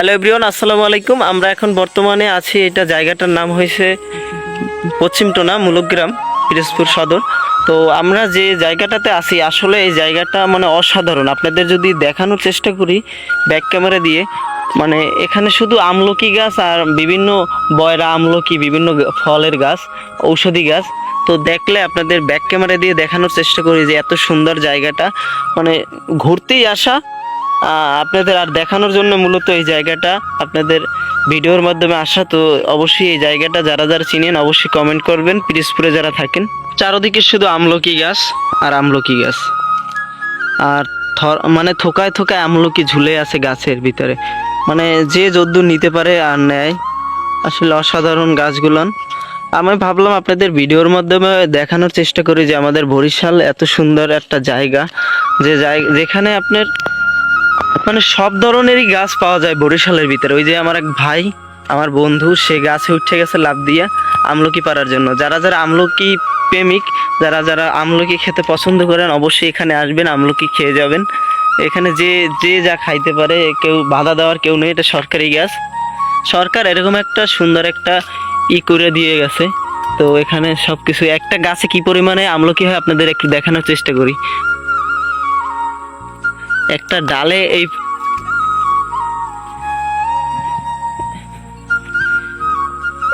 Hello everyone, আসসালামু আলাইকুম। আমরা এখন বর্তমানে আছি, এটা জায়গাটার নাম হয়েছে পশ্চিমটোনা মুলুগ্রাম, পিরোজপুর সদর। তো আমরা যে জায়গাটাতে আছি, আসলে এই জায়গাটা মানে অসাধারণ। আপনাদের যদি দেখানোর চেষ্টা করি ব্যাক ক্যামেরা দিয়ে মানে এখানে শুধু আমলকি গাছ আর বিভিন্ন বয়রা আমলকি, বিভিন্ন ফলের গাছ, ঔষধি গাছ। তো দেখলে আপনাদের ব্যাক ক্যামেরা দিয়ে দেখানোর চেষ্টা করি যে এত সুন্দর জায়গাটা। মানে ঘুরতেই আসা আপনাদের আর দেখানোর জন্য মূলত এই জায়গাটা, আপনাদের ভিডিওর মাধ্যমে আসা, তো অবশ্যই এই জায়গাটা যারা যারা চিনেন অবশ্যই কমেন্ট করবেন, পিরিজপুরে যারা থাকেন। চারদিকে শুধু আমলকি গাছ আর আমলকি গাছ। আর মানে থোকায় থোকায় আমলকি ঝুলে আছে গাছের ভিতরে। মানে যে যদ্দূর নিতে পারে আর নেয়, আসলে অসাধারণ গাছগুলন আমি ভাবলাম আপনাদের ভিডিওর মাধ্যমে দেখানোর চেষ্টা করি যে আমাদের বরিশাল এত সুন্দর একটা জায়গা, যে যেখানে আপনার মানে সব ধরনেরই গাছ পাওয়া যায় বরিশালের ভিতরে। ওই যে আমার এক ভাই, আমার বন্ধু, সে গাছে উঠে গেছে লাভ দিয়া আমলকি পাড়ার জন্য। যারা যারা আমলকি প্রেমিক, যারা যারা আমলকি খেতে পছন্দ করেন, অবশ্যই এখানে আসবেন, আমলকি খেয়ে যাবেন। এখানে যে যে যা খাইতে পারে, কেউ বাধা দেওয়ার কেউ নেই, এটা সরকারি গাছ। সরকার এরকম একটা সুন্দর একটা ই করে দিয়ে গেছে। তো এখানে সব কিছু একটা গাছে কি পরিমাণে আমলকি হয় আপনাদের একটু দেখানোর চেষ্টা করি। একটা ডালে এই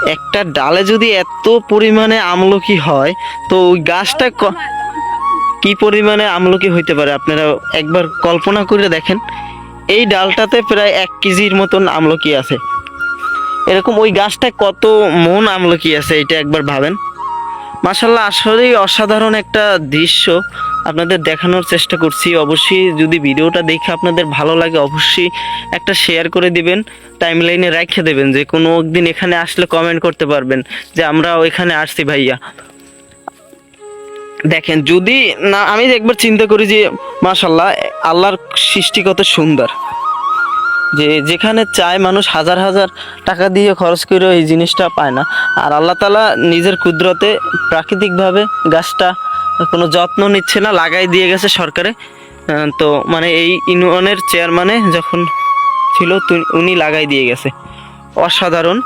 একটা ডালে যদি এত পরিমাণে আমলকি হয়, তো ওই গাছটা ক- পরিমাণে আমলকি হইতে পারে? আপনারা একবার কল্পনা করে দেখেন। এই ডালটাতে প্রায় এক কেজির মতন আমলকি আছে। এরকম ওই গাছটা কত মন আমলকি আছে, এটা একবার ভাবেন। মাসাল্লাহ আসলেই অসাধারণ একটা দৃশ্য আপনাদের দেখানোর চেষ্টা করছি। অবশ্যই যদি ভিডিওটা দেখে আপনাদের ভালো লাগে, অবশ্যই একটা শেয়ার করে দিবেন টাইম লাইনে রেখে দেবেন যে কোনো একদিন এখানে আসলে কমেন্ট করতে পারবেন যে আমরা ওইখানে আসছি ভাইয়া। দেখেন, যদি না, আমি একবার চিন্তা করি যে মাশাল্লাহ আল্লাহর সৃষ্টি কত সুন্দর। যে যেখানে চায় মানুষ হাজার হাজার টাকা দিয়ে খরচ করে এই জিনিসটা পায় না। আর আল্লাহ তালা নিজের কুদরতে প্রাকৃতিকভাবে গাছটা কোনো যত্ন নিচ্ছে না, লাগাই দিয়ে গেছে সরকারে। তো মানে এই ইউনিয়নের চেয়ারম্যানে যখন ছিল উনি লাগাই দিয়ে গেছে। অসাধারণ।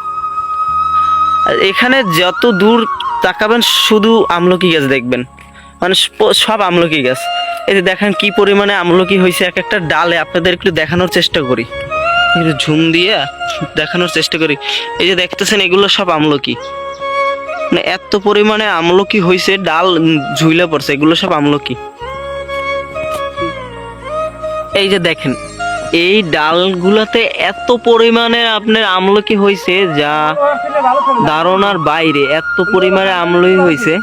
এখানে যত দূর তাকাবেন, শুধু আমলকি গাছ দেখবেন। মানে সব- সব আমলকি গাছ। এই যে দেখেন কি পরিমাণে আমলকি হয়েছে এক একটা ডালে। আপনাদের একটু দেখানোর চেষ্টা করি। একটু ঝুম দিয়ে দেখানোর চেষ্টা করি। এই যে দেখতেছেন, এগুলো সব আমলকি। মানে এত পরিমাণে আমলকি হয়েছে ডাল ঝুইলে পড়ছে, এগুলো সব আমলকি। এই যে দেখেন, এই ডালগুলাতে এত পরিমাণে আপনার আমলকি হয়েছে যা ধারণার বাইরে, এত পরিমাণে আমলকি হয়েছে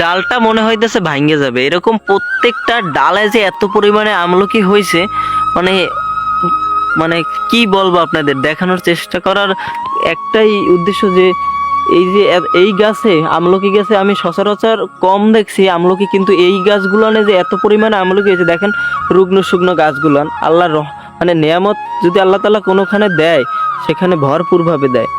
ডালটা মনে হইতেছে ভাঙ্গে যাবে। এরকম প্রত্যেকটা ডালে যে এত পরিমাণে আমলকি হয়েছে মানে মানে কি বলব আপনাদের, দেখানোর চেষ্টা করার একটাই উদ্দেশ্য যে এই যে এই গাছে আমলকি গাছে আমি সচরাচর কম দেখছি, আমলকি কিন্তু এই গাছগুলোনে যে এত পরিমাণে আমলকি হয়েছে, দেখেন রুগ্ন শুকনো গাছগুলান আল্লাহর মানে নিয়ামত যদি আল্লাহ তালা কোনোখানে দেয়, সেখানে ভরপুরভাবে দেয়।